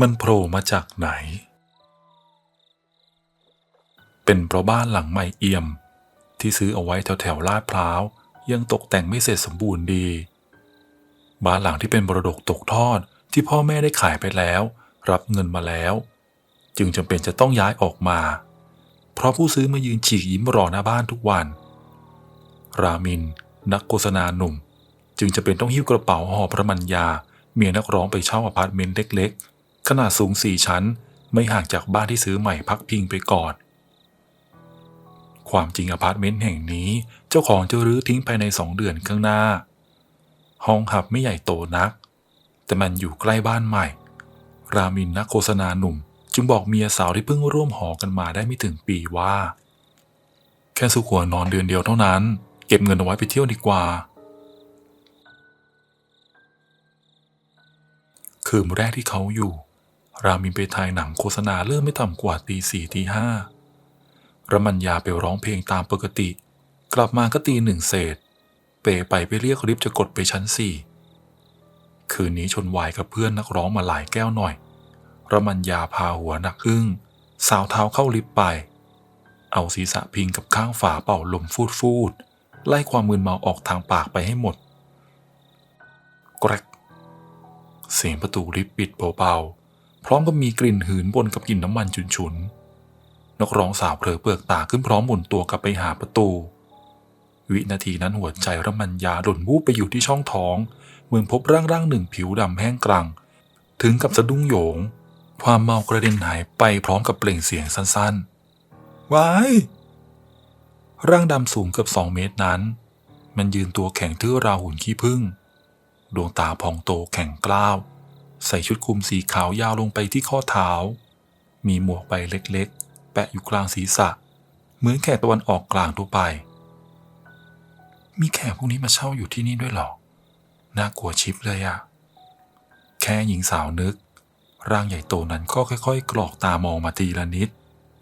มันโผล่มาจากไหน เป็นเพราะบ้านหลังใหม่เอี่ยม ที่ซื้อเอาไว้แถวแถวลาดพร้าว ยังตกแต่งไม่เสร็จสมบูรณ์ดี บ้านหลังที่เป็นบรดกตกทอดที่พ่อแม่ได้ขายไปแล้ว รับเงินมาแล้ว จึงจำเป็นจะต้องย้ายออกมา เพราะผู้ซื้อมายืนฉีกยิ้มรอหน้าบ้านทุกวัน รามิน นักโฆษณาหนุ่ม จึงจะเป็นต้องหิ้วกระเป๋าห่อพระมัญญาเมียนักร้องไปเช่าอพาร์ตเมนต์เล็ก ขนาดสูงสี่ชั้นไม่ห่างจากบ้านที่ซื้อใหม่พักพิงไปก่อน ความจริงอพาร์ตเมนต์แห่งนี้เจ้าของจะรื้อทิ้งภายในสองเดือนข้างหน้า ห้องหับไม่ใหญ่โตนัก แต่มันอยู่ใกล้บ้านใหม่ รามินนักโฆษณาหนุ่ม จึงบอกเมียสาวที่เพิ่งร่วมหอกันมาได้ไม่ถึงปีว่า แค่สุขัวนอนเดือนเดียวเท่านั้น เก็บเงินเอาไว้ไปเที่ยวดีกว่าคืนแรกที่เขาอยู่ รามินไปถ่ายหนังโฆษณาเริ่มไม่ต่ำกว่าตีสี่ตีห้าระมัญญาไปร้องเพลงตามปกติ กลับมาก็ตีหนึ่งเศษ เปไปไปเรียกลิฟจะกดไปชั้นสี่คืนนี้ชนวายกับเพื่อนนักร้องมาหลายแก้วหน่อย ระมัญญาพาหัวหนักอึ้ง สาวเท้าเข้าลิฟไป เอาศีรษะพิงกับข้างฝาเป่าลมฟูดฟูดๆไล่ความมึนเมาออกทางปากไปให้หมด แกรกเสียงประตูลิฟต์ปิดเบาๆ พร้อมกับมีกลิ่นหืนบนกับกลิ่นน้ำมันฉุนๆนักร้องสาวเผลอเปลือกตาขึ้นพร้อมหมุนตัวกลับไปหาประตู วินาทีนั้นหัวใจระมัญญาหล่นวูบไปอยู่ที่ช่องท้อง เหมือนพบร่างร่างหนึ่งผิวดำแห้งกรัง ถึงกับสะดุ้งโหยง ความเมากระเด็นหายไปพร้อมกับเปล่งเสียงสั้นๆวายร่างดำสูงเกือบสองเมตรนั้น มันยืนตัวแข็งทื่อราวหุ่นขี้ผึ้งดวงตาพองโตแข็งกล้าว ใส่ชุดคลุมสีขาวยาวลงไปที่ข้อเท้า มีหมวกใบเล็กๆ แปะอยู่กลางศีรษะ เหมือนแขกตะวันออกกลางทั่วไป มีแขกพวกนี้มาเช่าอยู่ที่นี่ด้วยหรอ น่ากลัวชิปเลยอะแค่หญิงสาวนึก ร่างใหญ่โตนั้นก็ค่อย ๆ กรอกตามองมาทีละนิด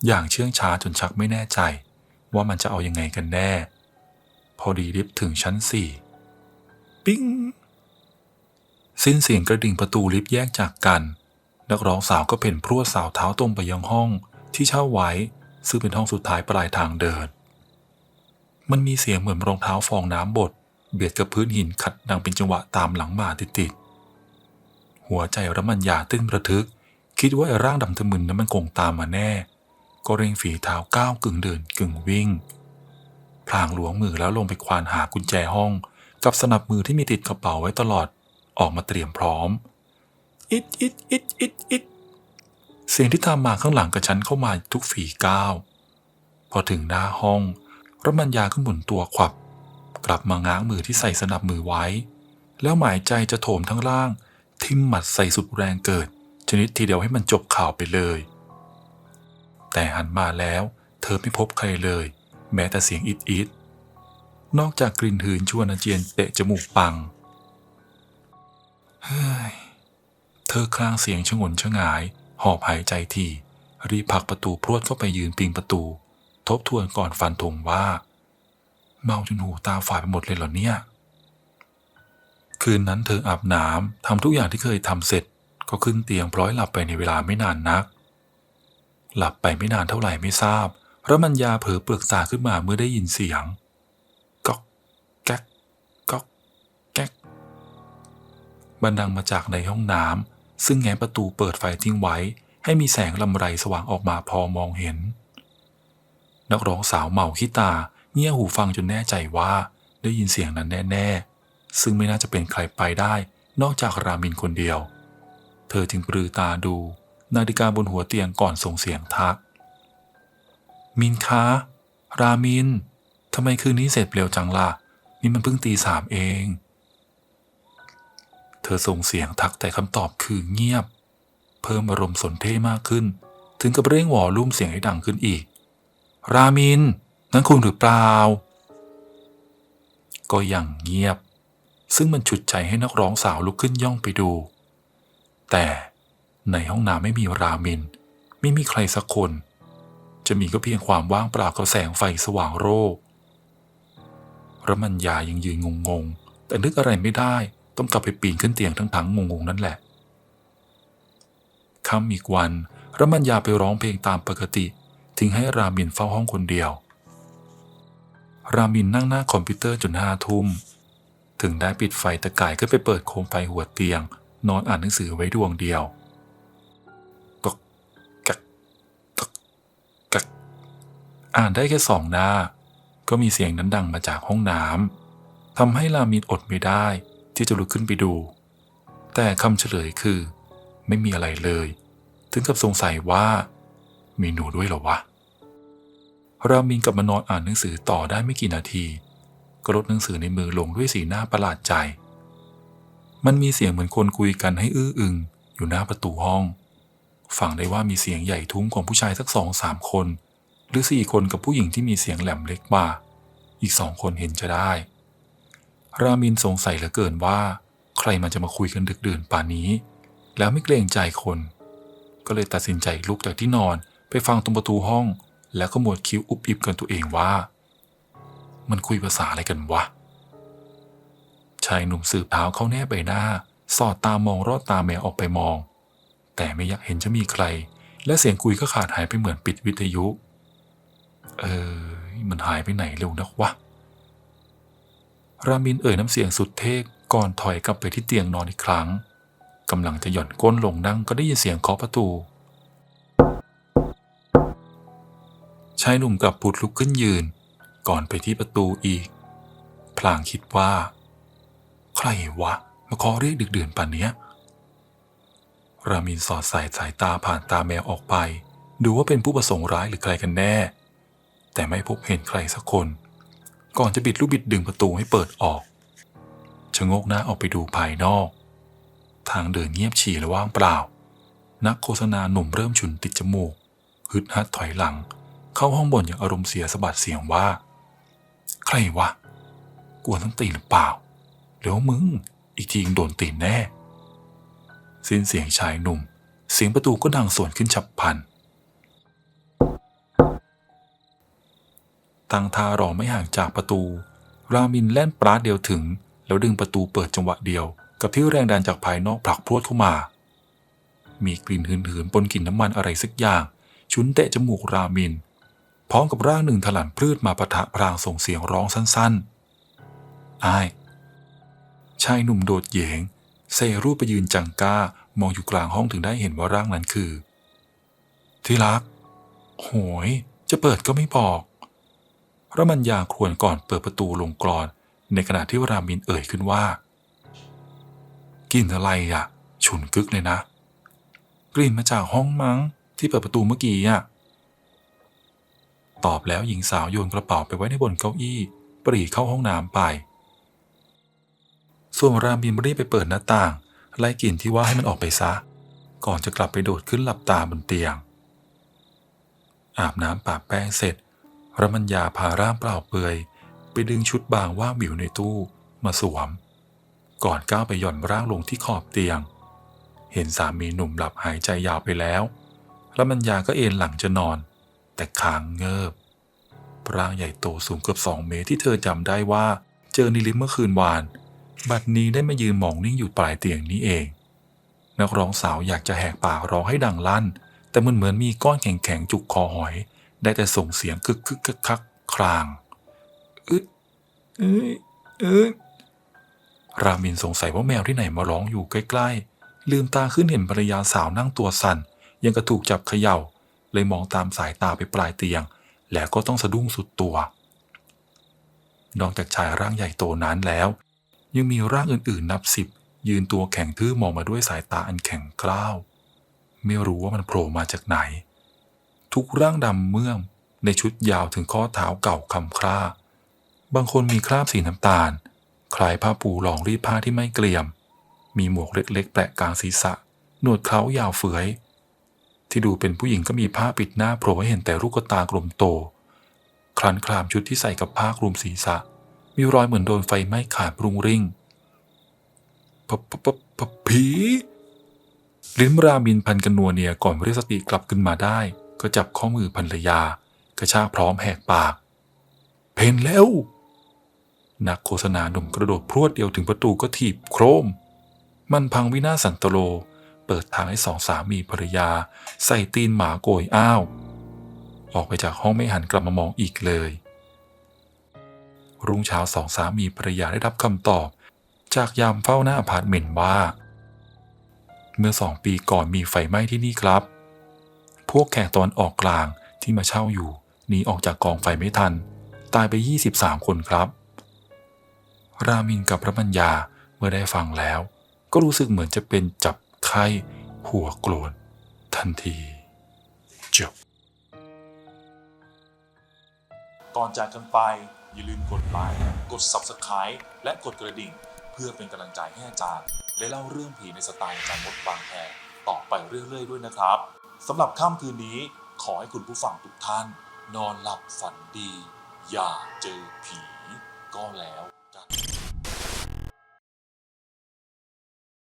อย่างเชื่องช้าจนชักไม่แน่ใจ ว่ามันจะเอายังไงกันแน่ พอดีลิฟต์ถึงชั้นสี่ ปิ้ง สิ้นเสียงกระดิ่งประตูลิฟต์แยกจากกัน นักร้องสาวก็เพ่นพรวดสาวเท้าตรงไปยังห้องที่เช่าไว้ ซึ่งเป็นห้องสุดท้ายปลายทางเดิน มันมีเสียงเหมือนรองเท้าฟองน้ำบดเบียดกับพื้นหินขัดดังเป็นจังหวะตามหลังมาติดๆหัวใจระมัญญาเต้นระทึก คิดว่าไอ้ร่างดำทะมึนนั้นมันคงตามมาแน่ ก็เร่งฝีเท้าก้าวกึ่งเดินกึ่งวิ่งพลางหลวงมือแล้วลงไปควานหากุญแจห้อง กับสนับมือที่มีติดกระเป๋าไว้ตลอด ออกมาเตรียมพร้อม อิดอิดอิดอิดอิดเสียงที่ตามมาข้างหลังกับฉันเข้ามาทุกฝีก้าว พอถึงหน้าห้องรมัญญาก็หมุนตัวขวับ กลับมาง้างมือที่ใส่สนับมือไว้ แล้วหมายใจจะโถมทั้งล่าง ทิ่มหมัดใส่สุดแรงเกิด ชนิดทีเดียวให้มันจบข่าวไปเลย แต่หันมาแล้ว เธอไม่พบใครเลย แม้แต่เสียงอิดอิดนอกจากกลิ่นหืนชวนอาเจียนเตะจมูกปัง เธอคลางเสียงชงนชงาย หอบหายใจที รีผักประตูพรวดเข้าไปยืนปิงประตู ทบทวนก่อนฟันธงว่า เมาจนหูตาฝ่าดไปหมดเลยเหรอเนี่ย คืนนั้นเธออาบน้ำทำทุกอย่างที่เคยทำเสร็จ ก็ขึ้นเตียงพร้อยหลับไปในเวลาไม่นานนัก หลับไปไม่นานเท่าไหร่ไม่ทราบแล้วมันยาเผลอเปลือกตาขึ้นมาเมื่อได้ยินเสียง บันดังมาจากในห้องน้ำซึ่งแง้มประตูเปิดไฟทิ้งไว้ ให้มีแสงลำไรสว่างออกมาพอมองเห็น นักร้องสาวเมาขี้ตาเงี่ยหูฟังจนแน่ใจว่าได้ยินเสียงนั้นแน่ ๆ ซึ่งไม่น่าจะเป็นใครไปได้ นอกจากรามินคนเดียว เธอจึงปรือตาดู นาฬิกาบนหัวเตียงก่อนส่งเสียงทัก มินคะ รามินทำไมคืนนี้เสร็จเร็วจังล่ะ นี่มันเพิ่งตีสามเอง อส่งเสียงทักแต่คำตอบคือเงียบ เพิ่มอารมณ์สนเท่มากขึ้น ถึงกับเร่งหวอลุ่มเสียงให้ดังขึ้นอีก รามิน นั่นคุณหรือเปล่า ก็ยังเงียบ ซึ่งมันฉุดใจให้นักร้องสาวลุกขึ้นย่องไปดู แต่ในห้องน้ำไม่มีรามิน ไม่มีใครสักคน จะมีก็เพียงความว่างเปล่ากับแสงไฟสว่างโรคระมัญญายังยืนงงๆ แต่นึกอะไรไม่ได้ ต้องกลับไปปีนขึ้นเตียงทั้งๆงงๆนั่นแหละค่ำอีกวันรมัญญาไปร้องเพลงตามปกติ ทิ้งให้รามินเฝ้าห้องคนเดียว รามินนั่งหน้าคอมพิวเตอร์จนห้าทุ่ม ถึงได้ปิดไฟตะกายก็ไปเปิดโคมไฟหัวเตียง นอนอ่านหนังสือไว้ดวงเดียวก็กักกักกักอ่านได้แค่สองหน้า ก็มีเสียงนั้นดังมาจากห้องน้ำทำให้รามินอดไม่ได้ ที่จะลุกขึ้นไปดู แต่คำเฉลยคือ ไม่มีอะไรเลย ถึงกับสงสัยว่า มีหนูด้วยหรอวะ รามินกลับมานอนอ่านหนังสือต่อได้ไม่กี่นาที ก็ลดหนังสือในมือลงด้วยสีหน้าประหลาดใจ มันมีเสียงเหมือนคนคุยกันให้อื้ออึงอยู่หน้าประตูห้อง ฟังได้ว่ามีเสียงใหญ่ทุ้มของผู้ชายสักสองสามคน หรือสี่คนกับผู้หญิงที่มีเสียงแหลมเล็กกว่าอีกสองคนเห็นจะได้ รามินสงสัยเหลือเกินว่า ใครมันจะมาคุยกันดึกดื่นป่านนี้ แล้วไม่เกรงใจคน ก็เลยตัดสินใจลุกจากที่นอนไปฟังตรงประตูห้อง แล้วก็หมดคิ้วอุบอิบกันตัวเองว่า มันคุยภาษาอะไรกันวะ ชายหนุ่มสืบเท้าเข้าแน่ใบหน้า สอดตามองรอดตาแมวออกไปมอง แต่ไม่อยากเห็นจะมีใคร และเสียงคุยก็ขาดหายไปเหมือนปิดวิทยุ เออ มันหายไปไหนเร็วนักวะ รามินเอ่ยน้ำเสียงสุดเทกก่อนถอยกลับไปที่เตียงนอนอีกครั้งกำลังจะหย่อนก้นลงนั่งก็ได้ยินเสียงเคาะประตู ชายหนุ่มกลับผุดลุกขึ้นยืน ก่อนไปที่ประตูอีก พลางคิดว่า ใครวะ มาเคาะเรียกดึกดื่นป่านเนี้ย รามินสอดสายสายตาผ่านตาแมวออกไป ดูว่าเป็นผู้ประสงค์ร้ายหรือใครกันแน่ แต่ไม่พบเห็นใครสักคน ก่อนจะบิดลูกบิดดึงประตูให้เปิดออกชะโงกหน้าออกไปดูภายนอก ทางเดินเงียบฉี่และว่างเปล่า นักโฆษณาหนุ่มเริ่มฉุนติดจมูกฮึดฮัดถอยหลัง เข้าห้องบนอย่างอารมณ์เสียสะบัดเสียงว่า ใครวะกวนต้องตีหรือเปล่าเดี๋ยวมึง อีกทีงโดนตีนแน่ สิ้นเสียงชายหนุ่ม เสียงประตูก็ดังสวนขึ้นฉับพลัน ตั้งท่ารอไม่ห่างจากประตู รามินแล่นปราดเดียวถึง แล้วดึงประตูเปิดจังหวะเดียว กับที่แรงดันจากภายนอกผลักพรวดเข้ามา มีกลิ่นหืนๆปนกลิ่นน้ำมันอะไรสักอย่าง ชุนเตะจมูกรามิน พร้อมกับร่างหนึ่งถลันพลืดมาปะทะพรางส่งเสียงร้องสั้นๆอ้ายชายหนุ่มโดดเหยงเซรูปไปยืนจังก้ามองอยู่กลางห้องถึงได้เห็นว่าร่างนั้นคือ ที่รัก โหย จะเปิดก็ไม่บอก ระมันยาควรก่อนเปิดประตูลงกรอน ในขณะที่รามินเอ่ยขึ้นว่า กินอะไรอะ่ะฉุนกึกเลยนะ กลิ่นมาจากห้องมั้งที่เปิดประตูเมื่อกี้อะตอบแล้วหญิงสาวโยนกระเป๋าไปไว้ในบนเก้าอี้ ปรีเข้าห้องน้ำไป ส่วนรามินรีบไปเปิดหน้าต่าง ไล่กลิ่นที่ว่าให้มันออกไปซะ ก่อนจะกลับไปโดดขึ้นหลับตาบนเตียง อาบน้ำปาแป้งเสร็จ รมัญญาพาร่างเปล่าเปลือย ไปดึงชุดบางว่าวิวในตู้มาสวม ก่อนก้าวไปหย่อนร่างลงที่ขอบเตียง เห็นสามีหนุ่มหลับหายใจยาวไปแล้วรมัญญาก็เอนหลังจะนอน แต่ขางเงิบร่างใหญ่โตสูงเกือบสองเมตรที่เธอจำได้ว่าเจอในลิฟต์เมื่อคืนวาน บัดนี้ได้มายืนมองนิ่งอยู่ปลายเตียงนี้เอง นักร้องสาวอยากจะแหกปากร้องให้ดังลั่น แต่มันเหมือนมีก้อนแข็งๆจุกคอหอย ได้แต่ส่งเสียงคึกคึกคักคักครางอึดเอ้ยเอ้ยรามินสงสัยว่าแมวที่ไหนมาร้องอยู่ใกล้ ๆ ลืมตาขึ้นเห็นภรรยาสาวนั่งตัวสั่น ยังกระถูกจับเขย่า เลยมองตามสายตาไปปลายเตียง แล้วก็ต้องสะดุ้งสุดตัวนอกจากชายร่างใหญ่โตนั้นแล้ว ยังมีร่างอื่นๆนับสิบยืนตัวแข็งทื่อมองมาด้วยสายตาอันแข็งกร้าว ไม่รู้ว่ามันโผล่มาจากไหน ทุกร่างดำเมื่อมในชุดยาวถึงข้อเท้าเก่าคำคร่า บางคนมีคราบสีน้ำตาล คล้ายผ้าปูรองรีดผ้าที่ไม่เกลี่ยม มีหมวกเล็กๆ แปะกลางศีรษะ หนวดเขายาวเฟือย ที่ดูเป็นผู้หญิงก็มีผ้าปิดหน้าโผล่ให้เห็นแต่ลูกตากลมโต คลันคลามชุดที่ใส่กับผ้าคลุมศีรษะ มีรอยเหมือนโดนไฟไหม้ขาดรุงริ่งปะปะปปผีลิ้นรามินพันกันนัวเนียก่อนเรียกสติกลับขึ้นมาได้ ก็จับข้อมือภรรยากระชากพร้อมแหกปาก เพนแล้ว นักโฆษณาหนุ่มกระโดดพรวดเดียวถึงประตูก็ถีบโครม มันพังวินาศสันตโล เปิดทางให้สองสามีภรรยา ใส่ตีนหมาโกยอ้าว ออกไปจากห้องไม่หันกลับมามองอีกเลย รุ่งเช้าสองสามีภรรยาได้รับคำตอบ จากยามเฝ้าหน้าอพาร์ตเมนต์ว่า เมื่อสองปีก่อนมีไฟไหม้ที่นี่ครับ พวกแขกตอนออกกลางที่มาเช่าอยู่หนีออกจากกองไฟไม่ทัน ตายไป 23 คนครับ รามินกับพระปัญญาเมื่อได้ฟังแล้ว ก็รู้สึกเหมือนจะเป็นจับไข้หัวโกรนทันทีจบก่อนจากกันไป อย่าลืมกดไลค์กด Subscribe และกดกระดิ่ง เพื่อเป็นกำลังใจให้อาจารย์ ได้เล่าเรื่องผีในสไตล์อาจารย์มดบางแพรต่อไปเรื่อยๆด้วยนะครับ สำหรับค่ำคืนนี้ขอให้คุณผู้ฟังทุกท่าน นอนหลับฝันดี อย่าเจอผีก็แล้ว